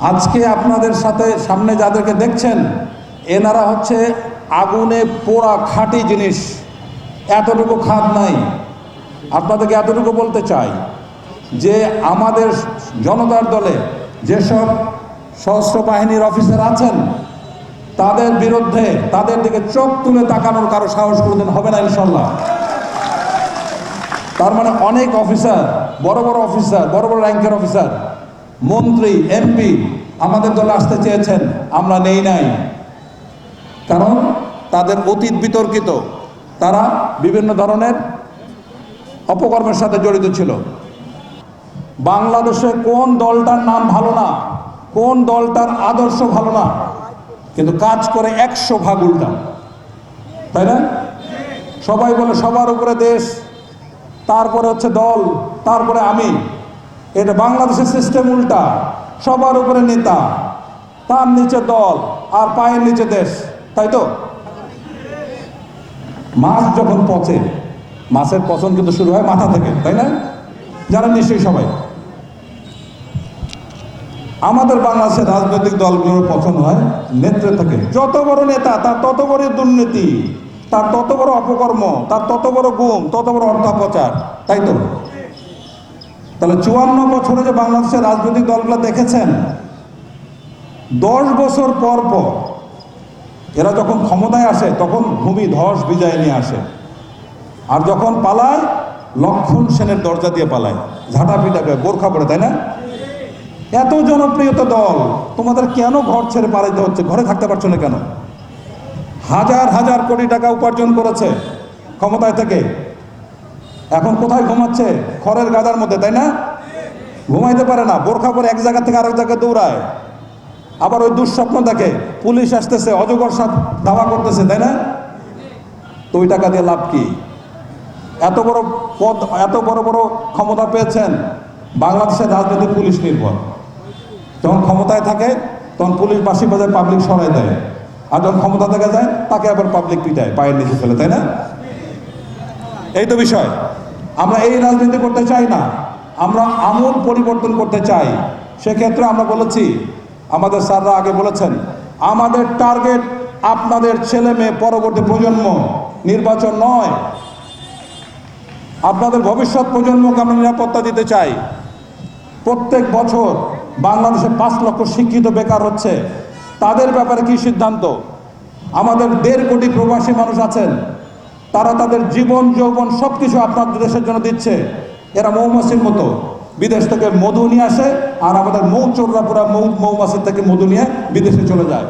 আজকে আপনাদের সাথে সামনে যাদেরকে দেখছেন, এনারা হচ্ছে আগুনে পোড়া খাঁটি জিনিস। এতটুকু খাদ নাই। আপনাদেরকে এতটুকু বলতে চাই যে আমাদের জনতার দলে যেসব সশস্ত্র বাহিনীর অফিসার আছেন, তাদের বিরুদ্ধে তাদের দিকে চোখ তুলে তাকানোর কারও সাহস কোনোদিন হবে না, ইনশাল্লাহ। তার মানে অনেক অফিসার, বড় বড় অফিসার, বড় বড় র্যাঙ্কের অফিসার মন্ত্রী, এমপি আমাদের দলে আসতে চেয়েছেন, আমরা নেই নাই। কারণ তাদের অতীত বিতর্কিত। তারা বিভিন্ন ধরনের অপকর্মের সাথে জড়িত ছিল। বাংলাদেশে কোন দলটার নাম ভালো না, কোন দলটার আদর্শ ভালো না, কিন্তু কাজ করে একশো ভাগ উল্টা। তাই না? সবাই বলে সবার উপরে দেশ, তারপরে হচ্ছে দল, তারপরে আমি। এটা বাংলাদেশের সিস্টেম উল্টা। সবার উপরে নেতা, তার নিচে দল আর পায়ের নিচে দেশ, তাই তো? মাছ যখন পচে, মাছের পচন কিন্তু শুরু হয় মাথা থেকে, তাই না? যারা নিশ্চয়ই সবাই। আমাদের বাংলাদেশের রাজনৈতিক দলগুলোর পছন্দ হয় নেতৃত্ব থেকে। যত বড় নেতা, তার তত বড় দুর্নীতি, তার তত বড় অপকর্ম, তার তত বড় গুম, তত বড় অর্থাপচার, তাই তো? তাহলে চুয়ান্ন বছরে যে বাংলাদেশের রাজনৈতিক দলগুলো দেখেছেন, দশ বছর পর পর এরা যখন ক্ষমতায় আসে, তখন ভূমি ধস বিজয় নিয়ে আসে। আর যখন পালায়, লক্ষণ সেনের দরজা দিয়ে পালায়, ঝাঁটা পিটা করে, বোরখা পড়ে তাই না? এত জনপ্রিয়তা দল, তোমাদের কেন ঘর ছেড়ে পালাইতে হচ্ছে? ঘরে থাকতে পারছ না কেন? হাজার হাজার কোটি টাকা উপার্জন করেছে ক্ষমতায় থেকে। এখন কোথায় ঘুমাচ্ছে? খড়ের গাদার মধ্যে, তাই না? ঘুমাইতে পারে না, বোরখা পরে এক জায়গা থেকে আরেক জায়গায় দৌড়ায়। আবার ওই দুঃস্বপ্ন দেখে পুলিশ আসতেছে, অজগর সাপ দাওয়া করতেছে, তাই না? তো ওই টাকা দিয়ে লাভ কি? এত বড় পদ, এত বড় বড় ক্ষমতা পেয়েছেন, বাংলাদেশের রাজনীতি পুলিশ নির্ভর। যখন ক্ষমতায় থাকে, তখন পুলিশ বাসি বাজায় পাবলিক সরাই দেয়। আর যখন ক্ষমতা থেকে যায়, তাকে আবার পাবলিক পিটায়, পায়ের নিচে ফেলে, তাই না? এই তো বিষয়। আমরা এই রাজনীতি করতে চাই না। আমরা আমূল পরিবর্তন করতে চাই। সেক্ষেত্রে আমরা বলেছি, আমাদের স্যাররা আগে বলেছেন, আমাদের টার্গেট আপনাদের ছেলে মেয়ে পরবর্তী প্রজন্ম নির্বাচন নয়। আপনাদের ভবিষ্যৎ প্রজন্মকে আমরা নিরাপত্তা দিতে চাই। প্রত্যেক বছর বাংলাদেশে পাঁচ লক্ষ শিক্ষিত বেকার হচ্ছে। তাদের ব্যাপারে কি সিদ্ধান্ত? আমাদের দেড় কোটি প্রবাসী মানুষ আছেন। তারা তাদের জীবন, যৌবন সব কিছু আপনার দেশের জন্য দিচ্ছে। এরা মৌমাছির মতো। বিদেশ থেকে মধু নিয়ে আসে, আর আমাদের মৌ চোররা পুরা মৌ, মৌমাছির থেকে মধু নিয়ে বিদেশে চলে যায়।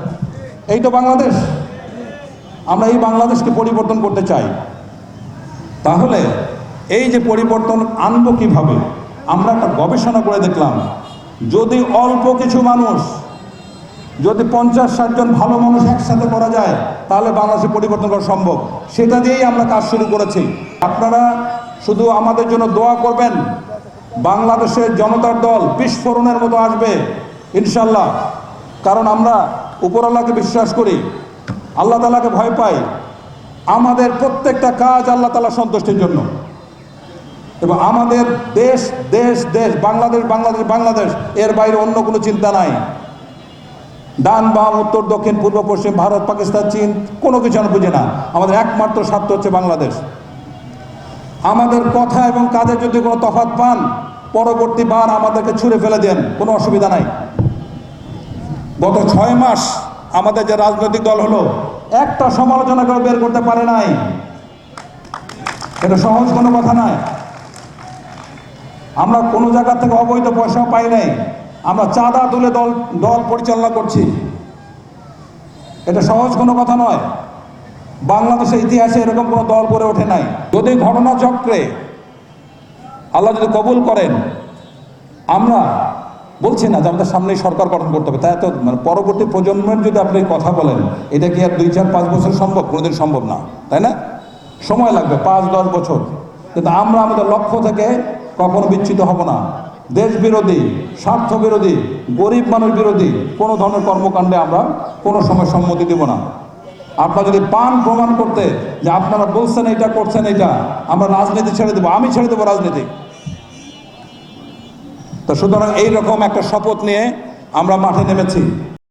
এই তো বাংলাদেশ। আমরা এই বাংলাদেশকে পরিবর্তন করতে চাই। তাহলে এই যে পরিবর্তন আনব কীভাবে? আমরা একটা গবেষণা করে দেখলাম, যদি অল্প কিছু মানুষ যদি পঞ্চাশ ষাটজন ভালো মানুষ একসাথে করা যায়, তাহলে বাংলাদেশে পরিবর্তন করা সম্ভব। সেটা দিয়েই আমরা কাজ শুরু করেছি। আপনারা শুধু আমাদের জন্য দোয়া করবেন, বাংলাদেশের জনতার দল বিস্ফোরণের মতো আসবে, ইনশাল্লাহ। কারণ আমরা উপরওয়ালাকে বিশ্বাস করি, আল্লাহ তালাকে ভয় পাই। আমাদের প্রত্যেকটা কাজ আল্লাহ তালা সন্তুষ্টির জন্য। এবং আমাদের দেশ দেশ দেশ, বাংলাদেশ বাংলাদেশ বাংলাদেশ, এর বাইরে অন্য কোনো চিন্তা নাই। ডান বাম উত্তর, দক্ষিণ, পূর্ব, পশ্চিম, ভারত, পাকিস্তান, চীন, কোনো কিছু আমরা বুঝি না। আমাদের একমাত্র স্বার্থ হচ্ছে বাংলাদেশ। আমাদের কথা এবং কাজে যদি কোনো তফাৎ পান, পরবর্তী বার আমাদেরকে ছুঁড়ে ফেলে দেন, কোনো অসুবিধা নাই। গত ছয় মাস আমাদের যে রাজনৈতিক দল হলো, একটা সমালোচনা করে বের করতে পারে নাই। এটা সহজ কোনো কথা নয়। আমরা কোনো জায়গা থেকে অবৈধ পয়সাও পাই নাই। আমরা চাঁদা তুলে দল দল পরিচালনা করছি। এটা সহজ কোনো কথা নয়। বাংলাদেশের ইতিহাসে এরকম কোনো দল গড়ে ওঠে নাই। যদি ঘটনাচক্রে আল্লাহ যদি কবুল করেন, আমরা বলছি না যে আমাদের সামনেই সরকার গঠন করতে হবে। তাই তো মানে পরবর্তী প্রজন্মের যদি আপনি কথা বলেন, এটা কি আর দুই চার পাঁচ বছর সম্ভব? কোনোদিন সম্ভব না। তাই না? সময় লাগবে, পাঁচ দশ বছর। কিন্তু আমরা আমাদের লক্ষ্য থেকে কখনো বিচ্ছিত হব না। দেশ বিরোধী স্বার্থ বিরোধী গরিব মানুষ বিরোধী কোনো ধরনের কর্মকাণ্ডে আমরা কোনো সময় সম্মতি দেব না। আপনারা যদি পান প্রমাণ করতে যে আপনারা বলছেন এটা করছেন এটা আমরা রাজনীতি ছেড়ে দেবো, আমি ছেড়ে দেবো রাজনীতি। তো সুতরাং এইরকম একটা শপথ নিয়ে আমরা মাঠে নেমেছি।